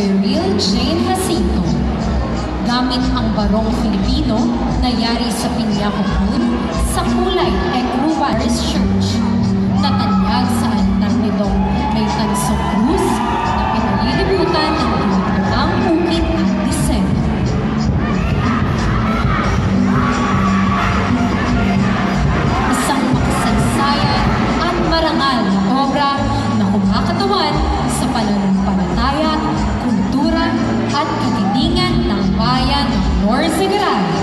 Tyrell Jane Jacinto. Gamit ang barong Filipino na yari sa pinya comune sa kulay Ecru Paris Morrissey Vidal.